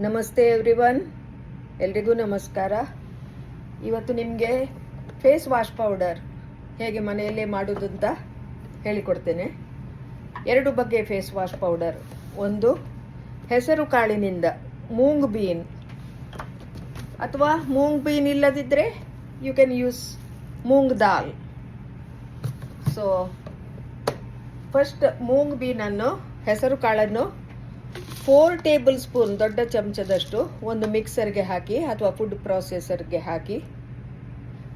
ನಮಸ್ತೆ ಎವ್ರಿವನ್. ಎಲ್ರಿಗೂ ನಮಸ್ಕಾರ. ಇವತ್ತು ನಿಮಗೆ ಫೇಸ್ ವಾಶ್ ಪೌಡರ್ ಹೇಗೆ ಮನೆಯಲ್ಲೇ ಮಾಡೋದು ಅಂತ ಹೇಳಿಕೊಡ್ತೇನೆ. ಎರಡು ಬಗ್ಗೆ ಫೇಸ್ ವಾಶ್ ಪೌಡರ್. ಒಂದು ಹೆಸರು ಕಾಳಿನಿಂದ ಮೂಂಗ್ ಬೀನ್. ಅಥವಾ ಮೂಂಗ್ ಬೀನ್ ಇಲ್ಲದಿದ್ದರೆ you can use moong dal. So first moong ಬೀನನ್ನು, ಹೆಸರು ಕಾಳನ್ನು ಫೋರ್ ಟೇಬಲ್ ಸ್ಪೂನ್ ದೊಡ್ಡ ಚಮಚದಷ್ಟು ಒಂದು ಮಿಕ್ಸರ್ಗೆ ಹಾಕಿ ಅಥವಾ ಫುಡ್ ಪ್ರಾಸೆಸರ್ಗೆ ಹಾಕಿ.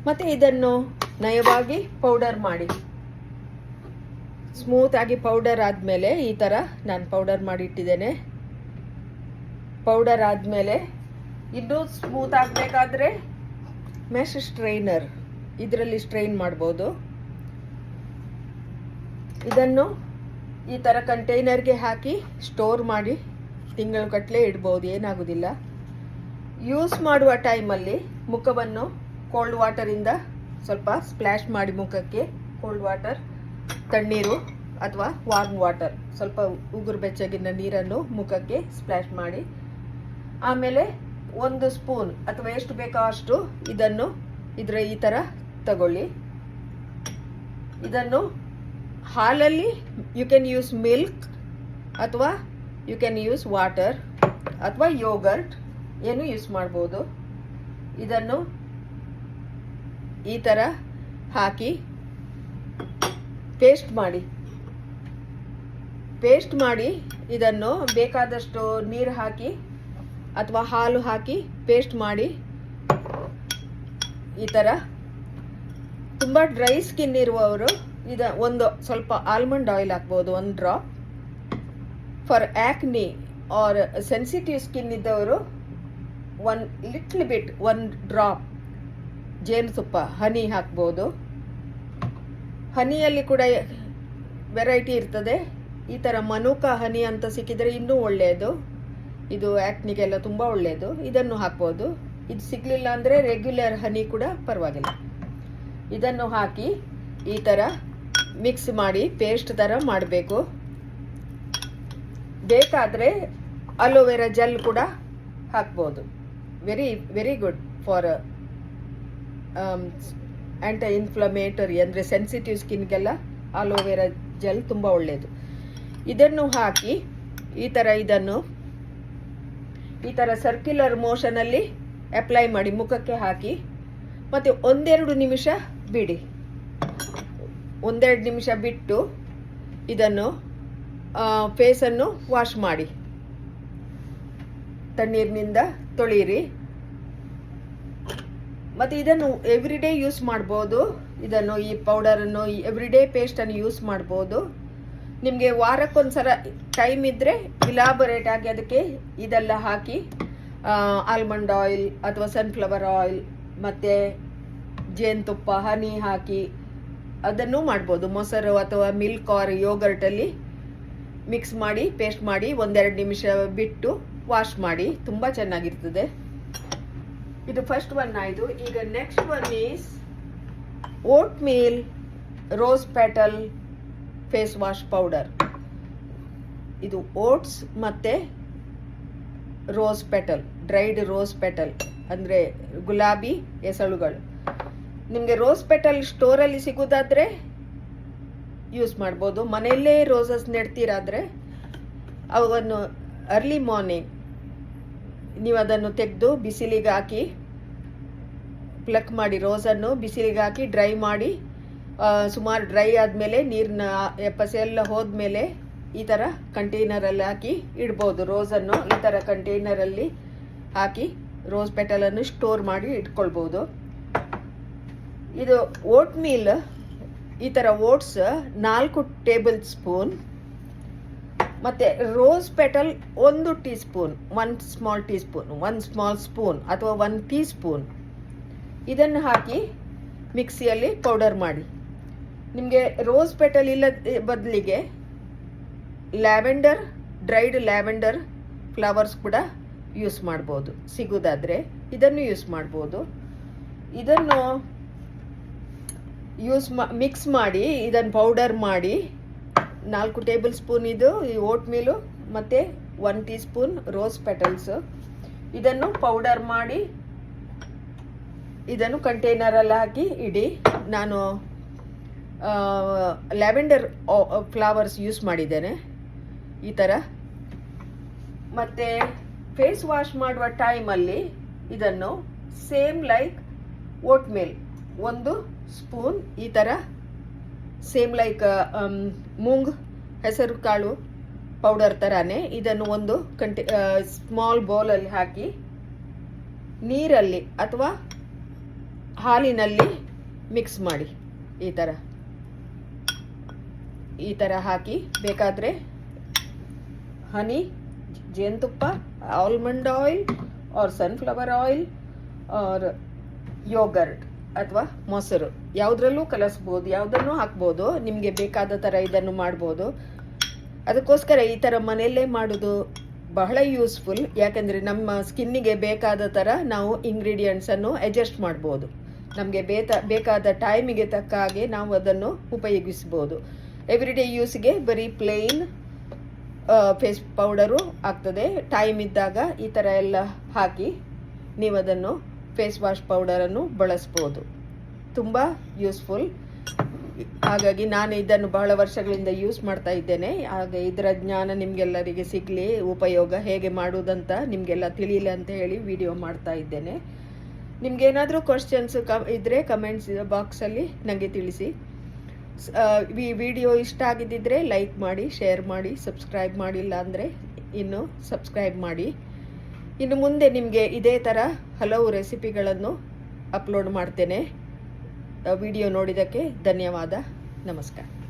ಮತ್ತು ಇದನ್ನು ನಯವಾಗಿ ಪೌಡರ್ ಮಾಡಿ. ಸ್ಮೂತ್ ಆಗಿ ಪೌಡರ್ ಆದಮೇಲೆ ಈ ಥರ ನಾನು ಪೌಡರ್ ಮಾಡಿ ಇಟ್ಟಿದ್ದೇನೆ. ಪೌಡರ್ ಆದಮೇಲೆ ಇದು ಸ್ಮೂತ್ ಆಗಬೇಕಾದ್ರೆ ಮೆಶ್ ಸ್ಟ್ರೈನರ್ ಇದರಲ್ಲಿ ಸ್ಟ್ರೈನ್ ಮಾಡ್ಬೋದು. ಇದನ್ನು ಈ ಥರ ಕಂಟೈನರ್ಗೆ ಹಾಕಿ ಸ್ಟೋರ್ ಮಾಡಿ ತಿಂಗಳು ಕಟ್ಟಲೆ ಇಡ್ಬೋದು, ಏನಾಗೋದಿಲ್ಲ. ಯೂಸ್ ಮಾಡುವ ಟೈಮಲ್ಲಿ ಮುಖವನ್ನು ಕೋಲ್ಡ್ ವಾಟರಿಂದ ಸ್ವಲ್ಪ ಸ್ಪ್ಲ್ಯಾಶ್ ಮಾಡಿ ಮುಖಕ್ಕೆ. ಕೋಲ್ಡ್ ವಾಟರ್ ತಣ್ಣೀರು ಅಥವಾ ವಾರ್ಮ್ ವಾಟರ್ ಸ್ವಲ್ಪ ಉಗುರು ಬೆಚ್ಚಗಿನ ನೀರನ್ನು ಮುಖಕ್ಕೆ ಸ್ಪ್ಲ್ಯಾಶ್ ಮಾಡಿ. ಆಮೇಲೆ ಒಂದು ಸ್ಪೂನ್ ಅಥವಾ ಎಷ್ಟು ಬೇಕೋ ಅಷ್ಟು ಇದನ್ನು ಇದರ ಈ ಥರ ತಗೊಳ್ಳಿ. ಇದನ್ನು ಹಾಲಲ್ಲಿ ಯು ಕ್ಯಾನ್ ಯೂಸ್ ಮಿಲ್ಕ್ ಅಥವಾ ಯು ಕ್ಯಾನ್ ಯೂಸ್ ವಾಟರ್ ಅಥವಾ ಯೋಗರ್ಟ್ ಏನು ಯೂಸ್ ಮಾಡ್ಬೋದು. ಇದನ್ನು ಈ ಥರ ಹಾಕಿ ಪೇಸ್ಟ್ ಮಾಡಿ. ಪೇಸ್ಟ್ ಮಾಡಿ ಇದನ್ನು ಬೇಕಾದಷ್ಟು ನೀರು ಹಾಕಿ ಅಥವಾ ಹಾಲು ಹಾಕಿ ಪೇಸ್ಟ್ ಮಾಡಿ. ಈ ಥರ ತುಂಬ ಡ್ರೈ ಸ್ಕಿನ್ ಇರುವವರು ಇದ, ಒಂದು ಸ್ವಲ್ಪ ಆಲ್ಮಂಡ್ ಆಯಿಲ್ ಹಾಕ್ಬೋದು, ಒಂದು drop for acne or sensitive skin ಇದ್ದವರು one little bit one drop ಜೇನುತುಪ್ಪ ಹನಿ ಹಾಕ್ಬೋದು. ಹನಿಯಲ್ಲಿ ಕೂಡ ವೆರೈಟಿ ಇರ್ತದೆ. ಈ ಥರ ಮನುಕ ಹನಿ ಅಂತ ಸಿಕ್ಕಿದರೆ ಇನ್ನೂ ಒಳ್ಳೆಯದು. ಇದು ಆ್ಯಕ್ನಿಗೆಲ್ಲ ತುಂಬ ಒಳ್ಳೆಯದು. ಇದನ್ನು ಹಾಕ್ಬೋದು. ಇದು ಸಿಗಲಿಲ್ಲ ಅಂದರೆ ರೆಗ್ಯುಲರ್ ಹನಿ ಕೂಡ ಪರವಾಗಿಲ್ಲ. ಇದನ್ನು ಹಾಕಿ ಈ ಥರ ಮಿಕ್ಸ್ ಮಾಡಿ ಪೇಸ್ಟ್ ಥರ ಮಾಡಬೇಕು. ಬೇಕಾದರೆ ಅಲೋವೆರಾ ಜೆಲ್ ಕೂಡ ಹಾಕ್ಬೋದು. Very very good for anti inflammatory ಅಂದರೆ ಸೆನ್ಸಿಟಿವ್ ಸ್ಕಿನ್ಗೆಲ್ಲ ಅಲೋವೆರಾ ಜೆಲ್ ತುಂಬ ಒಳ್ಳೆಯದು ಇದನ್ನು ಹಾಕಿ ಈ ಥರ ಇದನ್ನು, ಈ ಥರ ಸರ್ಕ್ಯುಲರ್ ಮೋಷನಲ್ಲಿ ಅಪ್ಲೈ ಮಾಡಿ ಮುಖಕ್ಕೆ ಹಾಕಿ ಮತ್ತು ಒಂದೆರಡು ನಿಮಿಷ ಬಿಡಿ. ಒಂದೆರಡು ನಿಮಿಷ ಬಿಟ್ಟು ಇದನ್ನು ಫೇಸನ್ನು ವಾಶ್ ಮಾಡಿ. ತಣ್ಣೀರಿನಿಂದ ತೊಳೀರಿ. ಮತ್ತು ಇದನ್ನು ಎವ್ರಿ ಡೇ ಯೂಸ್ ಮಾಡ್ಬೋದು. ಇದನ್ನು ಈ ಪೌಡರನ್ನು ಎವ್ರಿ ಡೇ ಪೇಸ್ಟನ್ನು ಯೂಸ್ ಮಾಡ್ಬೋದು. ನಿಮಗೆ ವಾರಕ್ಕೊಂದ್ಸಲ ಟೈಮ್ ಇದ್ದರೆ ಇಲಾಬೊರೇಟ್ ಆಗಿ ಅದಕ್ಕೆ ಇದೆಲ್ಲ ಹಾಕಿ ಆಲ್ಮಂಡ್ ಆಯಿಲ್ ಅಥವಾ ಸನ್ಫ್ಲವರ್ ಆಯಿಲ್ ಮತ್ತು ಜೇನುತುಪ್ಪ ಹನಿ ಹಾಕಿ ಅದನ್ನು ಮಾಡ್ಬೋದು. ಮೊಸರು ಅಥವಾ ಮಿಲ್ಕ್ ಆರ್ ಯೋಗರ್ಟಲ್ಲಿ ಮಿಕ್ಸ್ ಮಾಡಿ ಪೇಸ್ಟ್ ಮಾಡಿ, ಒಂದೆರಡು ನಿಮಿಷ ಬಿಟ್ಟು ವಾಶ್ ಮಾಡಿ. ತುಂಬ ಚೆನ್ನಾಗಿರ್ತದೆ. ಇದು ಫಸ್ಟ್ ಒನ್ ಆಯಿತು ಈಗ next one is oat meal rose petal face wash powder ಇದು ಓಟ್ಸ್ ಮತ್ತು rose petal dried rose petal ಅಂದರೆ ಗುಲಾಬಿ ಎಸಳುಗಳು ನಿಮಗೆ ರೋಸ್ ಪೆಟಲ್ ಸ್ಟೋರಲ್ಲಿ ಸಿಗೋದಾದರೆ ಯೂಸ್ ಮಾಡ್ಬೋದು. ಮನೆಯಲ್ಲೇ ರೋಸಸ್ ನೆಡ್ತೀರಾದರೆ ಅವನ್ನು ಅರ್ಲಿ ಮಾರ್ನಿಂಗ್ ನೀವು ಅದನ್ನು ತೆಗೆದು ಬಿಸಿಲಿಗೆ ಹಾಕಿ ಪ್ಲಕ್ ಮಾಡಿ ರೋಸನ್ನು ಬಿಸಿಲಿಗೆ ಹಾಕಿ ಡ್ರೈ ಮಾಡಿ ಸುಮಾರು ಡ್ರೈ ಆದಮೇಲೆ ನೀರನ್ನ ಪಸೆ ಎಲ್ಲ ಹೋದ್ಮೇಲೆ ಈ ಥರ ಕಂಟೈನರಲ್ಲಿ ಹಾಕಿ ಇಡ್ಬೋದು. ರೋಸನ್ನು ಈ ಥರ ಕಂಟೈನರಲ್ಲಿ ಹಾಕಿ ರೋಸ್ ಪೆಟಲನ್ನು ಸ್ಟೋರ್ ಮಾಡಿ ಇಟ್ಕೊಳ್ಬೋದು. ಇದು ಓಟ್ ಮೀಲ್, ಈ ಥರ ಓಟ್ಸ್, ನಾಲ್ಕು ಟೇಬಲ್ ಸ್ಪೂನ್, ಮತ್ತು ರೋಸ್ ಪೆಟಲ್ ಒಂದು teaspoon one small teaspoon one small spoon ಅಥವಾ ಒನ್ ಟೀ ಸ್ಪೂನ್ ಇದನ್ನು ಹಾಕಿ ಮಿಕ್ಸಿಯಲ್ಲಿ ಪೌಡರ್ ಮಾಡಿ. ನಿಮಗೆ ರೋಸ್ ಪೆಟಲ್ ಇಲ್ಲ ಬದಲಿಗೆ ಲ್ಯಾವೆಂಡರ್ ಡ್ರೈಡ್ ಲ್ಯಾವೆಂಡರ್ ಫ್ಲವರ್ಸ್ ಕೂಡ ಯೂಸ್ ಮಾಡ್ಬೋದು. ಸಿಗೋದಾದರೆ ಇದನ್ನು ಯೂಸ್ ಮಾಡ್ಬೋದು. ಇದನ್ನು ಯೂಸ್ ಮಾ ಮಿಕ್ಸ್ ಮಾಡಿ ಇದನ್ನು ಪೌಡರ್ ಮಾಡಿ, ನಾಲ್ಕು ಟೇಬಲ್ ಸ್ಪೂನ್ ಇದು, ಈ ಓಟ್ ಮೀಲು ಮತ್ತು one teaspoon rose petals ಇದನ್ನು ಪೌಡರ್ ಮಾಡಿ, ಇದನ್ನು ಕಂಟೈನರಲ್ಲಿ ಹಾಕಿ ಇಡಿ. ನಾನು ಲ್ಯಾವೆಂಡರ್ ಫ್ಲವರ್ಸ್ ಯೂಸ್ ಮಾಡಿದ್ದೇನೆ. ಈ ಥರ ಮತ್ತು ಫೇಸ್ ವಾಶ್ ಮಾಡುವ ಟೈಮಲ್ಲಿ ಇದನ್ನು ಸೇಮ್ ಲೈಕ್ ಓಟ್ ಮೇಲ್ ಒಂದು ಸ್ಪೂನ್ ಈ ಥರ ಸೇಮ್ ಲೈಕ್ ಮೂಂಗ್, ಹೆಸರು ಕಾಳು ಪೌಡರ್ ಥರನೇ ಇದನ್ನು ಒಂದು ಕಂಟಿ ಸ್ಮಾಲ್ ಬೌಲಲ್ಲಿ ಹಾಕಿ ನೀರಲ್ಲಿ ಅಥವಾ ಹಾಲಿನಲ್ಲಿ ಮಿಕ್ಸ್ ಮಾಡಿ ಈ ಥರ ಈ ಥರ ಹಾಕಿ ಬೇಕಾದರೆ ಹನಿ, ಜೇನುತುಪ್ಪ almond oil or sunflower oil or yogurt ಅಥವಾ ಮೊಸರು. ಯಾವುದ್ರಲ್ಲೂ ಕಲಸ್ಬೋದು, ಯಾವುದನ್ನು ಹಾಕ್ಬೋದು, ನಿಮಗೆ ಬೇಕಾದ ಥರ ಇದನ್ನು ಮಾಡ್ಬೋದು. ಅದಕ್ಕೋಸ್ಕರ ಈ ಥರ ಮನೆಯಲ್ಲೇ ಮಾಡೋದು ಬಹಳ ಯೂಸ್ಫುಲ್ ಯಾಕಂದರೆ ನಮ್ಮ ಸ್ಕಿನ್ನಿಗೆ ಬೇಕಾದ ಥರ ನಾವು ಇಂಗ್ರೀಡಿಯೆಂಟ್ಸನ್ನು ಅಡ್ಜಸ್ಟ್ ಮಾಡ್ಬೋದು. ನಮಗೆ ಬೇತ, ಬೇಕಾದ ಟೈಮಿಗೆ ತಕ್ಕ ಹಾಗೆ ನಾವು ಅದನ್ನು ಉಪಯೋಗಿಸ್ಬೋದು. ಎವ್ರಿಡೇ ಯೂಸ್ಗೆ ಬರೀ ಪ್ಲೇನ್ ಫೇಸ್ ಪೌಡರು ಆಗ್ತದೆ. ಟೈಮ್ ಇದ್ದಾಗ ಈ ಥರ ಎಲ್ಲ ಹಾಕಿ ನೀವು ಅದನ್ನು ಫೇಸ್ ವಾಶ್ ಪೌಡರನ್ನು ಬಳಸ್ಬೋದು. ತುಂಬ ಯೂಸ್ಫುಲ್. ಹಾಗಾಗಿ ನಾನು ಇದನ್ನು ಬಹಳ ವರ್ಷಗಳಿಂದ ಯೂಸ್ ಮಾಡ್ತಾ ಇದ್ದೇನೆ. ಹಾಗೆ ಇದರ ಜ್ಞಾನ ನಿಮಗೆಲ್ಲರಿಗೆ ಸಿಗಲಿ, ಉಪಯೋಗ ಹೇಗೆ ಮಾಡುವುದಂತ ನಿಮಗೆಲ್ಲ ತಿಳಿಯಲಿ ಅಂತ ಹೇಳಿ ವಿಡಿಯೋ ಮಾಡ್ತಾ ಇದ್ದೇನೆ. ನಿಮಗೇನಾದರೂ ಕ್ವಶನ್ಸ್ ಕ ಇದ್ದರೆ ಕಮೆಂಟ್ಸ್ ಬಾಕ್ಸಲ್ಲಿ ನನಗೆ ತಿಳಿಸಿ. ಈ ವಿಡಿಯೋ ಇಷ್ಟ ಆಗಿದ್ದಿದ್ರೆ ಲೈಕ್ ಮಾಡಿ ಶೇರ್ ಮಾಡಿ ಸಬ್ಸ್ಕ್ರೈಬ್ ಮಾಡಿಲ್ಲ ಅಂದರೆ ಇನ್ನು ಸಬ್ಸ್ಕ್ರೈಬ್ ಮಾಡಿ. ಇನ್ನು ಮುಂದೆ ನಿಮಗೆ ಇದೇ ಥರ ಹಲವು ರೆಸಿಪಿಗಳನ್ನು ಅಪ್ಲೋಡ್ ಮಾಡ್ತೇನೆ. ವಿಡಿಯೋ ನೋಡಿದ್ದಕ್ಕೆ ಧನ್ಯವಾದ. ನಮಸ್ಕಾರ.